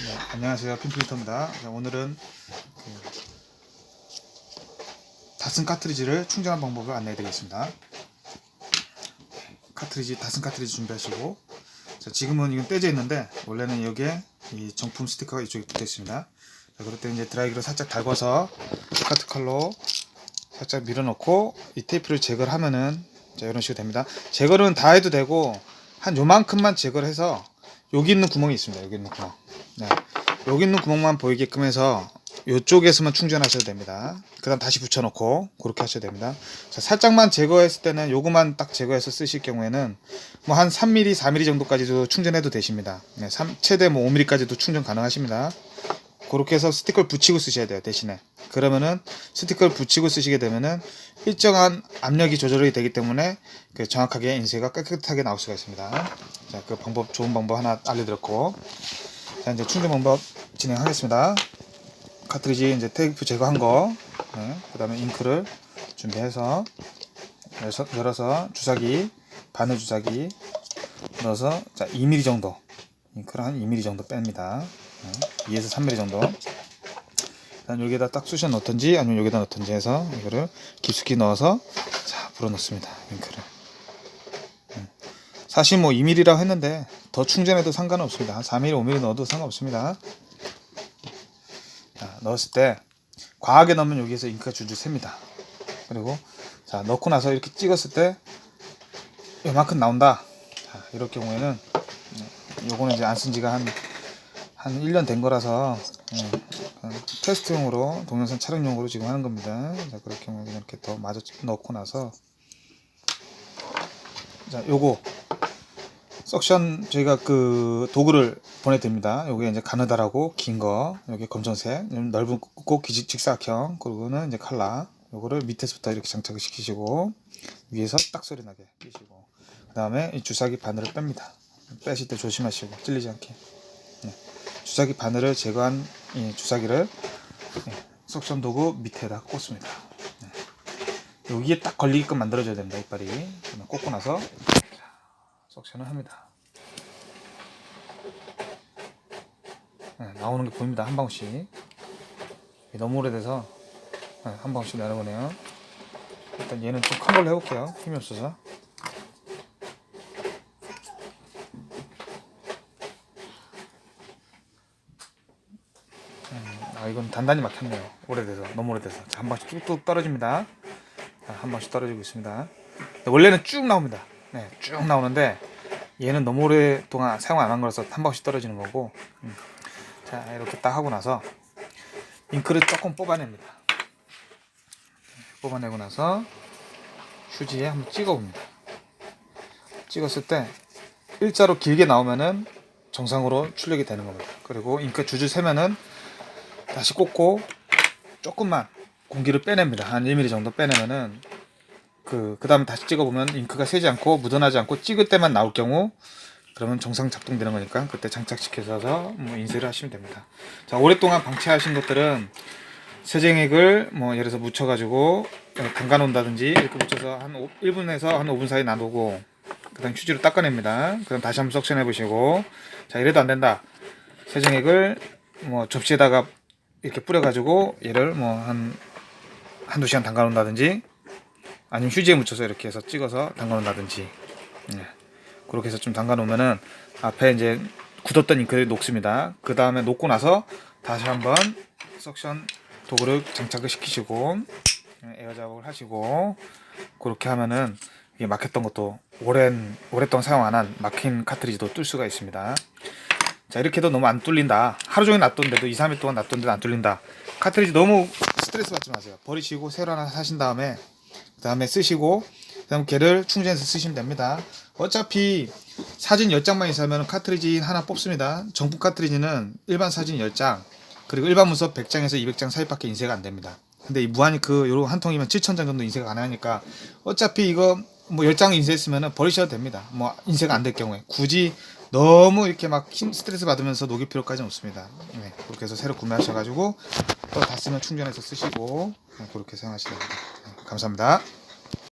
네, 안녕하세요. 핀플리터입니다. 자, 오늘은 그 다슨 카트리지를 충전한 방법을 안내해 드리겠습니다. 카트리지, 다슨 카트리지 준비하시고 자, 지금은 이건 떼져 있는데 원래는 여기에 이 정품 스티커가 이쪽에 붙어 있습니다. 자, 그럴 때 이제 드라이기로 살짝 달궈서 카트 컬러 살짝 밀어넣고 이 테이프를 제거를 하면은 자, 이런 식으로 됩니다. 제거는 다 해도 되고 한 요만큼만 제거를 해서 여기 있는 구멍이 있습니다. 여기 있는 구멍. 네. 여기 있는 구멍만 보이게끔 해서 이쪽에서만 충전하셔도 됩니다. 그 다음 다시 붙여놓고 그렇게 하셔도 됩니다. 자, 살짝만 제거했을 때는 요거만 딱 제거해서 쓰실 경우에는 뭐 한 3mm, 4mm 정도까지도 충전해도 되십니다. 네, 3, 최대 뭐 5mm까지도 충전 가능하십니다. 그렇게 해서 스티커를 붙이고 쓰셔야 돼요 대신에 그러면은 스티커를 붙이고 쓰시게 되면은 일정한 압력이 조절이 되기 때문에 그 정확하게 인쇄가 깨끗하게 나올 수가 있습니다 자그 방법 좋은 방법 하나 알려드렸고 자 이제 충전 방법 진행하겠습니다 카트리지 이제 테이프 제거한 거 네, 그 다음에 잉크를 준비해서 열어서, 주사기 바늘 주사기 넣어서 자 2mm 정도 잉크를 한 2mm 정도 뺍니다 2에서 3mm 정도. 여기에다 딱 쑤셔 넣든지 아니면 여기다 넣든지 해서 이거를 깊숙이 넣어서 자 불어 넣습니다. 잉크를. 음. 사실 뭐 2mm라고 했는데 더 충전해도 상관은 없습니다. 한 4mm, 5mm 넣어도 상관없습니다. 자, 넣었을 때 과하게 넣으면 여기에서 잉크가 줄줄 셉니다. 그리고 자 넣고 나서 이렇게 찍었을 때 요만큼 나온다. 자, 이럴 경우에는 음, 요거는 이제 안 쓴 지가 한 한 1년 된 거라서 예, 테스트용으로 동영상 촬영용으로 지금 하는 겁니다. 자, 그럴 경우에 이렇게 더 마저 넣고 나서 자, 요거 석션 저희가 그 도구를 보내드립니다. 요게 이제 가느다라고 긴 거, 요게 검정색, 좀 넓은 꼭 직- 직사각형, 그리고는 이제 칼라. 요거를 밑에서부터 이렇게 장착을 시키시고 위에서 딱 소리 나게 끼시고 그 다음에 이 주사기 바늘을 뺍니다. 빼실 때 조심하시고 찔리지 않게. 주사기 바늘을 제거한 이 주사기를 예, 석션 도구 밑에다 꽂습니다. 네. 여기에 딱 걸리게끔 만들어줘야 됩니다. 이빨이 꽂고 나서 자, 석션을 합니다. 네, 나오는 게 보입니다. 한 이게 너무 오래돼서 네, 한 방울씩 나오네요. 일단 얘는 좀 큰 걸로 해볼게요. 힘이 없어서. 아 이건 단단히 막혔네요 오래돼서 너무 오래돼서 자, 한 방씩 뚝뚝 떨어집니다 자, 한 방씩 떨어지고 있습니다 네, 원래는 쭉 나옵니다 네, 쭉 나오는데 얘는 너무 오랫동안 사용 안 한 거라서 한 방씩 떨어지는 거고 음. 자 이렇게 딱 하고 나서 잉크를 조금 뽑아냅니다 뽑아내고 나서 휴지에 한번 찍어봅니다 찍었을 때 일자로 길게 나오면은 정상으로 출력이 되는 겁니다 그리고 잉크 줄줄 세면은 다시 꽂고 조금만 공기를 빼냅니다. 한 1mm 정도 빼내면은 그, 그 다음에 다시 찍어보면 잉크가 새지 않고 묻어나지 않고 찍을 때만 나올 경우 그러면 정상 작동되는 거니까 그때 장착시켜서 뭐 인쇄를 하시면 됩니다. 자, 오랫동안 방치하신 것들은 세쟁액을 뭐 예를 들어서 묻혀가지고 담가 놓는다든지 이렇게 묻혀서 한 5, 1분에서 한 5분 사이 놔두고 그 다음 휴지로 닦아냅니다. 그럼 다시 한번 석션해 보시고 자, 이래도 안 된다. 세정액을 뭐 접시에다가 이렇게 뿌려가지고 얘를 뭐 한 한두 시간 담가 놓는다든지 아니면 휴지에 묻혀서 이렇게 해서 찍어서 담가 놓는다든지. 예. 그렇게 해서 좀 담가 놓으면은 앞에 이제 굳었던 잉크를 녹습니다. 그 다음에 녹고 나서 다시 한번 석션 도구를 장착을 시키시고 예, 에어 작업을 하시고 그렇게 하면은 이게 막혔던 것도 오랜 오랫동안 사용 안 한 막힌 카트리지도 뚫 수가 있습니다. 자 이렇게 해도 너무 안 뚫린다. 하루 종일 놔뒀는데도 2, 3일 동안 놔뒀는데도 안 뚫린다. 카트리지 너무 스트레스 받지 마세요. 버리시고 새로 하나 사신 다음에 그 다음에 쓰시고 그 다음 걔를 충전해서 쓰시면 됩니다. 어차피 사진 10장만 있으면 카트리지 하나 뽑습니다. 정품 카트리지는 일반 사진 10장 그리고 일반 문서 100장에서 200장 사이밖에 인쇄가 안 됩니다. 근데 이 무한이 그 요런 한 통이면 7,000장 정도 인쇄가 가능하니까 어차피 이거 뭐 10장 인쇄했으면 버리셔도 됩니다. 뭐 인쇄가 안 될 경우에. 굳이 너무 이렇게 막 힘 스트레스 받으면서 녹일 필요까지는 없습니다. 네, 그렇게 해서 새로 구매하셔가지고 또 다 쓰면 충전해서 쓰시고 네, 그렇게 사용하시면 됩니다. 네, 감사합니다.